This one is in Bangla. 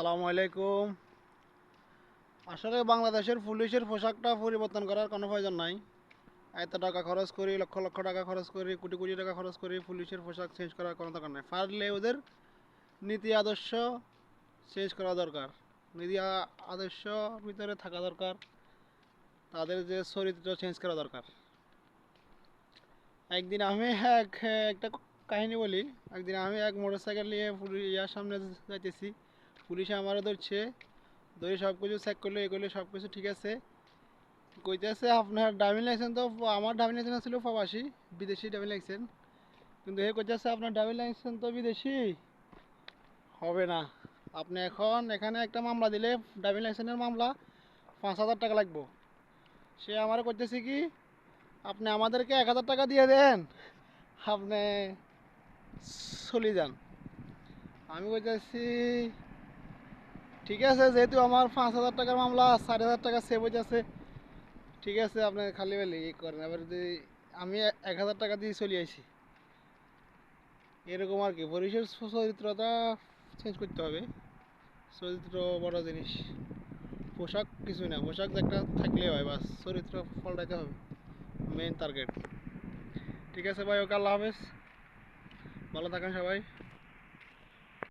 আসসালামু আলাইকুম। আসলে বাংলাদেশের পুলিশের পোশাকটা পরিবর্তন করার কোনো প্রয়োজন নাই। এত টাকা খরচ করি, লক্ষ লক্ষ টাকা খরচ করি, কোটি কোটি টাকা খরচ করি, পুলিশের পোশাক চেঞ্জ করার কোনো দরকার নাই। পারলে ওদের নীতি আদর্শ চেঞ্জ করা দরকার। নীতি আদর্শ ভিতরে থাকা দরকার। তাদের যে চরিত্র চেঞ্জ করা দরকার। একদিন আমি এক, একটা কাহিনী বলি। একদিন আমি এক মোটর সাইকেল নিয়ে পুলিশ ইয়ার সামনে যাইতেছি। পুলিশে আমারও ধরছে। ধরে সব কিছু চেক করল, এ করল, সব কিছু ঠিক আছে। কইতেছে আপনার ড্রাইভিং লাইসেন্স তো আমার ড্রাইভিং লাইসেন্স ছিল প্রবাসী, বিদেশি ড্রাইভিং লাইসেন্স কিন্তু হে কইতেছে আপনার ড্রাইভিং লাইসেন্স তো বিদেশি। হবে না। আপনি এখন এখানে একটা মামলা দিলে ড্রাইভিং লাইসেন্সের মামলা পাঁচ হাজার টাকা লাগবো। সে আমার করতেছে কি, আপনি আমাদেরকে এক হাজার টাকা দিয়ে দেন, আপনি চলে যান। আমি কইতেছি ঠিক আছে, যেহেতু আমার পাঁচ হাজার টাকার মামলা চার হাজার টাকা সেভ হয়ে যাচ্ছে। ঠিক আছে, আপনি খালি বেলি, ই করেন। এবার যদি আমি এক হাজার টাকা দিয়ে চলে আসি, এরকম আর কি। পুলিশের চরিত্রটা চেঞ্জ করতে হবে। চরিত্র বড় জিনিস। পোশাক কিছু না, পোশাক একটা থাকলে হয়, বাস। চরিত্র পাল্টাইতে হবে মেইন টার্গেট ঠিক আছে ভাই, ওকে আল্লাহ হাফেজ। ভালো থাকেন সবাই।